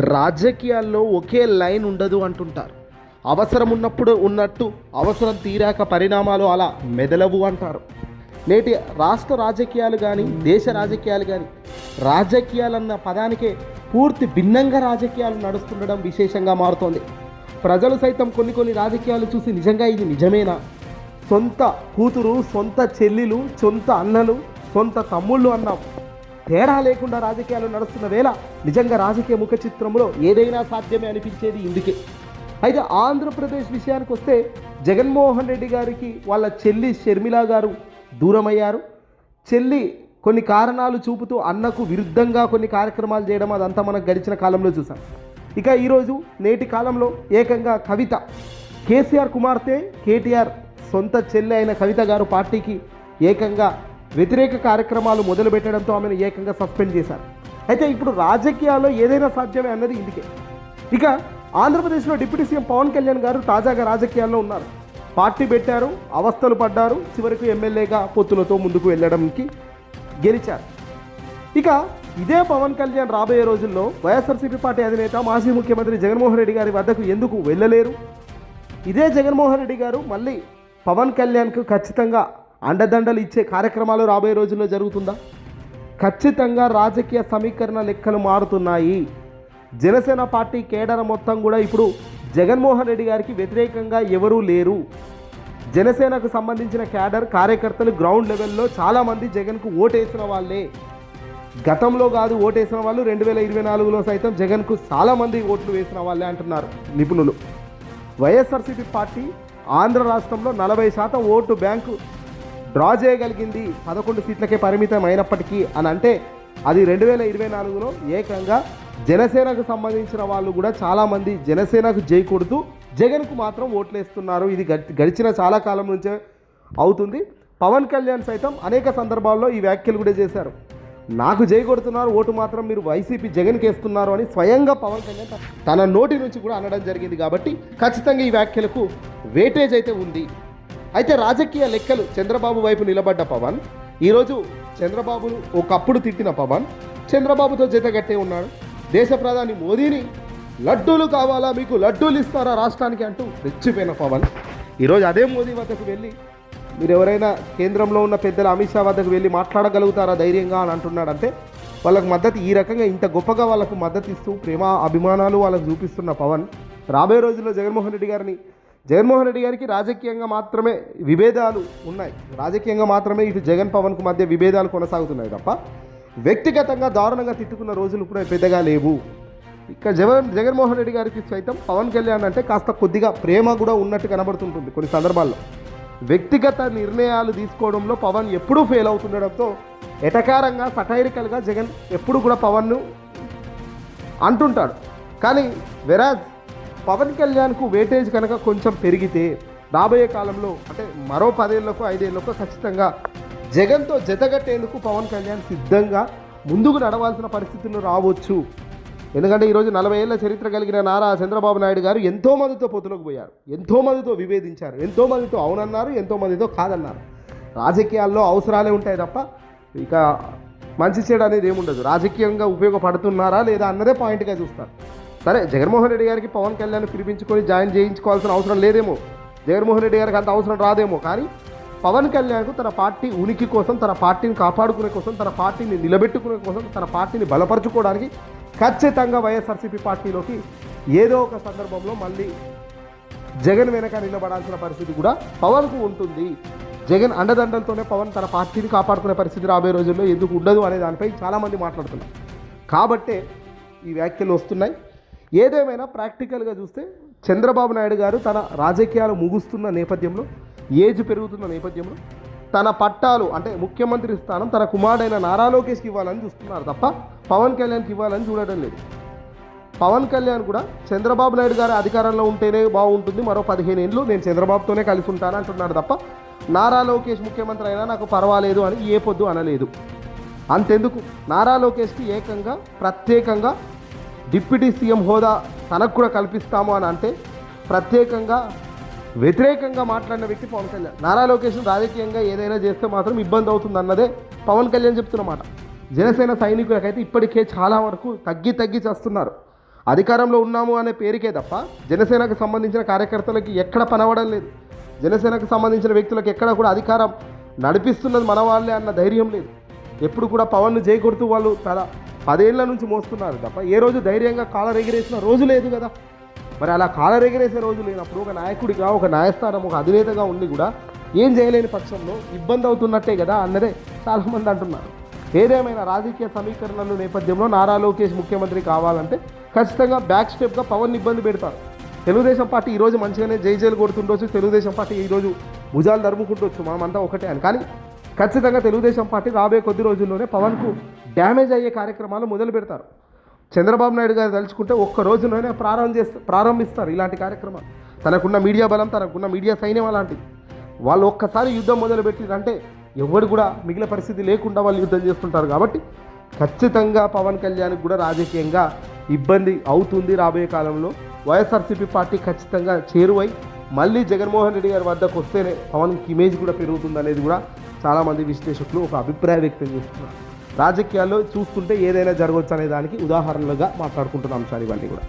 రాజకీయాల్లో ఒకే లైన్ ఉండదు అంటుంటారు. అవసరం ఉన్నప్పుడు ఉన్నట్టు అవసరం తీరాక పరిణామాలు అలా మెదలవు అంటారు. నేటి రాష్ట్ర రాజకీయాలు కానీ దేశ రాజకీయాలు కానీ రాజకీయాలన్న పదానికే పూర్తి భిన్నంగా రాజకీయాలు నడుస్తుండడం విశేషంగా మారుతోంది. ప్రజలు సైతం కొన్ని కొన్ని రాజకీయాలు చూసి నిజంగా ఇది నిజమేనా? సొంత కూతురు సొంత చెల్లెలు సొంత అన్నలు సొంత తమ్ముళ్ళు అన్నాం. తేడా లేకుండా రాజకీయాలు నడుస్తున్న వేళ నిజంగా రాజకీయ ముఖ చిత్రంలో ఏదైనా సాధ్యమే అనిపించేది ఇందుకే. అయితే ఆంధ్రప్రదేశ్ విషయానికి వస్తే జగన్మోహన్ రెడ్డి గారికి వాళ్ళ చెల్లి షర్మిల గారు దూరమయ్యారు. చెల్లి కొన్ని కారణాలు చూపుతూ అన్నకు విరుద్ధంగా కొన్ని కార్యక్రమాలు చేయడం అదంతా మనకు గడిచిన కాలంలో చూసాం. ఇక ఈరోజు నేటి కాలంలో ఏకంగా కవిత. కేసీఆర్ కుమార్తె కేటీఆర్ సొంత చెల్లె అయిన కవిత గారు పార్టీకి ఏకంగా వ్యతిరేక కార్యక్రమాలు మొదలుపెట్టడంతో ఆమెను ఏకంగా సస్పెండ్ చేశారు. అయితే ఇప్పుడు రాజకీయాల్లో ఏదైనా సాధ్యమే అన్నది ఇందుకే. ఇక ఆంధ్రప్రదేశ్లో డిప్యూటీ సీఎం పవన్ కళ్యాణ్ గారు తాజాగా రాజకీయాల్లో ఉన్నారు. పార్టీ పెట్టారు అవస్థలు పడ్డారు చివరికి ఎమ్మెల్యేగా పొత్తులతో ముందుకు వెళ్ళడానికి గెలిచారు. ఇక ఇదే పవన్ కళ్యాణ్ రాబోయే రోజుల్లో వైఎస్ఆర్సీపీ పార్టీ అధినేత మాజీ ముఖ్యమంత్రి జగన్మోహన్ రెడ్డి గారి వద్దకు ఎందుకు వెళ్ళలేరు? ఇదే జగన్మోహన్ రెడ్డి గారు మళ్ళీ పవన్ కళ్యాణ్కు ఖచ్చితంగా అండదండలు ఇచ్చే కార్యక్రమాలు రాబోయే రోజుల్లో జరుగుతుందా? ఖచ్చితంగా రాజకీయ సమీకరణ లెక్కలు మారుతున్నాయి. జనసేన పార్టీ కేడర మొత్తం కూడా ఇప్పుడు జగన్మోహన్ రెడ్డి గారికి వ్యతిరేకంగా ఎవరూ లేరు. జనసేనకు సంబంధించిన క్యాడర్ కార్యకర్తలు గ్రౌండ్ లెవెల్లో చాలామంది జగన్కు ఓటేసిన వాళ్ళే. గతంలో కాదు ఓటేసిన వాళ్ళు రెండు వేల ఇరవై నాలుగులో సైతం జగన్కు చాలామంది ఓట్లు వేసిన వాళ్ళే అంటున్నారు నిపుణులు. వైఎస్ఆర్సీపీ పార్టీ ఆంధ్ర రాష్ట్రంలో నలభై శాతం ఓటు బ్యాంకు డ్రా చేయగలిగింది పదకొండు సీట్లకే పరిమితం అయినప్పటికీ అని అంటే అది రెండు వేల ఇరవై నాలుగులో ఏకంగా జనసేనకు సంబంధించిన వాళ్ళు కూడా చాలామంది జనసేనకు జై కొడుతూ జగన్కు మాత్రం ఓట్లేస్తున్నారు. ఇది గడి- గడిచిన చాలా కాలం నుంచే అవుతుంది. పవన్ కళ్యాణ్ సైతం అనేక సందర్భాల్లో ఈ వ్యాఖ్యలు కూడా చేశారు. నాకు జై కొడుతున్నారు ఓటు మాత్రం మీరు వైసీపీ జగన్కి వేస్తున్నారు అని స్వయంగా పవన్ కళ్యాణ్ తన నోటి నుంచి కూడా అనడం జరిగింది కాబట్టి ఖచ్చితంగా ఈ వ్యాఖ్యలకు వేటేజ్ అయితే ఉంది. అయితే రాజకీయ లెక్కలు చంద్రబాబు వైపు నిలబడ్డ పవన్ ఈరోజు చంద్రబాబును ఒకప్పుడు తిట్టిన పవన్ చంద్రబాబుతో జతగట్టే ఉన్నాడు. దేశ ప్రధాని మోదీని లడ్డూలు కావాలా మీకు లడ్డూలు ఇస్తారా రాష్ట్రానికి అంటూ రెచ్చిపోయిన పవన్. ఈరోజు అదే మోదీ వద్దకు వెళ్ళి మీరు ఎవరైనా కేంద్రంలో ఉన్న పెద్దల అమిత్ షా వద్దకు వెళ్ళి మాట్లాడగలుగుతారా ధైర్యంగా అని అంటున్నాడంటే వాళ్ళకు మద్దతు ఈ రకంగా ఇంత గొప్పగా వాళ్ళకు మద్దతు ఇస్తూ ప్రేమ అభిమానాలు వాళ్ళకు చూపిస్తున్న పవన్. రాబోయే రోజుల్లో జగన్మోహన్ రెడ్డి గారిని జగన్మోహన్ రెడ్డి గారికి రాజకీయంగా మాత్రమే విభేదాలు ఉన్నాయి. రాజకీయంగా మాత్రమే ఇటు జగన్ పవన్కు మధ్య విభేదాలు కొనసాగుతున్నాయి తప్ప వ్యక్తిగతంగా దారుణంగా తిట్టుకున్న రోజులు కూడా పెద్దగా లేవు. ఇక జగన్ జగన్మోహన్ రెడ్డి గారికి సైతం పవన్ కళ్యాణ్ అంటే కాస్త కొద్దిగా ప్రేమ కూడా ఉన్నట్టు కనబడుతుంటుంది కొన్ని సందర్భాల్లో. వ్యక్తిగత నిర్ణయాలు తీసుకోవడంలో పవన్ ఎప్పుడూ ఫెయిల్ అవుతుండడంతో ఎటకారంగా సటైరికల్గా జగన్ ఎప్పుడు కూడా పవన్ను అంటుంటాడు. కానీ వెరాజ్ పవన్ కళ్యాణ్కు వేటేజ్ కనుక కొంచెం పెరిగితే రాబోయే కాలంలో అంటే మరో పదేళ్ళకు ఐదేళ్ళకు ఖచ్చితంగా జగన్తో జతగట్టేందుకు పవన్ కళ్యాణ్ సిద్ధంగా ముందుకు నడవాల్సిన పరిస్థితులు రావచ్చు. ఎందుకంటే ఈరోజు నలభై ఏళ్ళ చరిత్ర కలిగిన నారా చంద్రబాబు నాయుడు గారు ఎంతోమందితో పొత్తులోకి పోయారు. ఎంతోమందితో విభేదించారు. ఎంతోమందితో అవునన్నారు ఎంతోమందితో కాదన్నారు. రాజకీయాల్లో అవసరాలే ఉంటాయి తప్ప ఇక మంచి చెడు అనేది ఏముండదు. రాజకీయంగా ఉపయోగపడుతున్నారా లేదా అన్నదే పాయింట్గా చూస్తారు. సరే జగన్మోహన్ రెడ్డి గారికి పవన్ కళ్యాణ్ పిలిపించుకొని జాయిన్ చేయించుకోవాల్సిన అవసరం లేదేమో. జగన్మోహన్ రెడ్డి గారికి అంత అవసరం రాదేమో. కానీ పవన్ కళ్యాణ్కు తన పార్టీ ఉనికి కోసం తన పార్టీని కాపాడుకునే కోసం తన పార్టీని నిలబెట్టుకునే కోసం తన పార్టీని బలపరుచుకోవడానికి ఖచ్చితంగా వైఎస్ఆర్సీపీ పార్టీలోకి ఏదో ఒక సందర్భంలో మళ్ళీ జగన్ వెనక నిలబడాల్సిన పరిస్థితి కూడా పవన్కు ఉంటుంది. జగన్ అండదండలతోనే పవన్ తన పార్టీని కాపాడుకునే పరిస్థితి రాబోయే రోజుల్లో ఎందుకు ఉండదు అనే దానిపై చాలామంది మాట్లాడుతున్నారు. కాబట్టే ఈ వ్యాఖ్యలు వస్తున్నాయి. ఏదేమైనా ప్రాక్టికల్గా చూస్తే చంద్రబాబు నాయుడు గారు తన రాజకీయాలు ముగుస్తున్న నేపథ్యంలో ఏజ్ పెరుగుతున్న నేపథ్యంలో తన పట్టాలు అంటే ముఖ్యమంత్రి స్థానం తన కుమారుడైన నారా లోకేష్కి ఇవ్వాలని చూస్తున్నారు తప్ప పవన్ కళ్యాణ్కి ఇవ్వాలని చూడడం లేదు. పవన్ కళ్యాణ్ కూడా చంద్రబాబు నాయుడు గారు అధికారంలో ఉంటేనే బాగుంటుంది మరో పదిహేను ఏళ్ళు నేను చంద్రబాబుతోనే కలిసి ఉంటాను అంటున్నాడు తప్ప నారా లోకేష్ ముఖ్యమంత్రి అయినా నాకు పర్వాలేదు అని ఏ పొద్దు అనలేదు. అంతెందుకు? నారా లోకేష్కి ఏకంగా ప్రత్యేకంగా డిప్యూటీ సీఎం హోదా తనకు కూడా కల్పిస్తాము అని అంటే ప్రత్యేకంగా వ్యతిరేకంగా మాట్లాడిన వ్యక్తి పవన్ కళ్యాణ్. నారా లోకేష్ రాజకీయంగా ఏదైనా చేస్తే మాత్రం ఇబ్బంది అవుతుంది అన్నదే పవన్ కళ్యాణ్ చెప్తున్నమాట జనసేన సైనికులకైతే ఇప్పటికే చాలా వరకు తగ్గి తగ్గి చేస్తున్నారు. అధికారంలో ఉన్నాము అనే పేరుకే తప్ప జనసేనకు సంబంధించిన కార్యకర్తలకి ఎక్కడ పనవడం లేదు. జనసేనకు సంబంధించిన వ్యక్తులకు ఎక్కడ కూడా అధికారం నడిపిస్తున్నది మన వాళ్ళే అన్న ధైర్యం లేదు. ఎప్పుడు కూడా పవన్ను జైకొడుతూ వాళ్ళు తల పదేళ్ళ నుంచి మోస్తున్నారు తప్ప ఏ రోజు ధైర్యంగా కాలర్ ఎగిరేసిన రోజు లేదు కదా. మరి అలా కాలర్ ఎగిరేసే రోజు లేనప్పుడు ఒక నాయకుడిగా ఒక న్యాయస్థానం ఒక అధినేతగా ఉండి కూడా ఏం చేయలేని పక్షంలో ఇబ్బంది అవుతున్నట్టే కదా అన్నదే చాలామంది అంటున్నారు. ఏదేమైనా రాజకీయ సమీకరణల నేపథ్యంలో నారా లోకేష్ ముఖ్యమంత్రి కావాలంటే ఖచ్చితంగా బ్యాక్ స్టెప్గా పవన్ ఇబ్బంది పెడతారు. తెలుగుదేశం పార్టీ ఈరోజు మంచిగానే జైజేలు కొడుతుండొచ్చు తెలుగుదేశం పార్టీ ఈరోజు భుజాలు ధరుముకుంటొచ్చు మనమంతా ఒకటే అని. కానీ ఖచ్చితంగా తెలుగుదేశం పార్టీ రాబోయే కొద్ది రోజుల్లోనే పవన్కు డ్యామేజ్ అయ్యే కార్యక్రమాలు మొదలు పెడతారు. చంద్రబాబు నాయుడు గారు తలుచుకుంటే ఒక్క రోజులోనే ప్రారంభం చేస్తారు ప్రారంభిస్తారు ఇలాంటి కార్యక్రమాలు. తనకున్న మీడియా బలం తనకున్న మీడియా సైన్యం అలాంటిది. వాళ్ళు ఒక్కసారి యుద్ధం మొదలుపెట్టిరంటే ఎవరు కూడా మిగిలిన పరిస్థితి లేకుండా వాళ్ళు యుద్ధం చేస్తుంటారు కాబట్టి ఖచ్చితంగా పవన్ కళ్యాణ్కి కూడా రాజకీయంగా ఇబ్బంది అవుతుంది రాబోయే కాలంలో. వైఎస్ఆర్సీపీ పార్టీ ఖచ్చితంగా చేరువై మళ్ళీ జగన్మోహన్ రెడ్డి గారి వద్దకు వస్తేనే పవన్కి ఇమేజ్ కూడా పెరుగుతుంది అనేది కూడా చాలామంది విశ్లేషకులు ఒక అభిప్రాయం వ్యక్తం చేస్తున్నారు. రాజకీయాల్లో చూస్తుంటే ఏదైనా జరగవచ్చు అనే దానికి ఉదాహరణలుగా మాట్లాడుకుంటున్న అంశాలు ఇవన్నీ కూడా.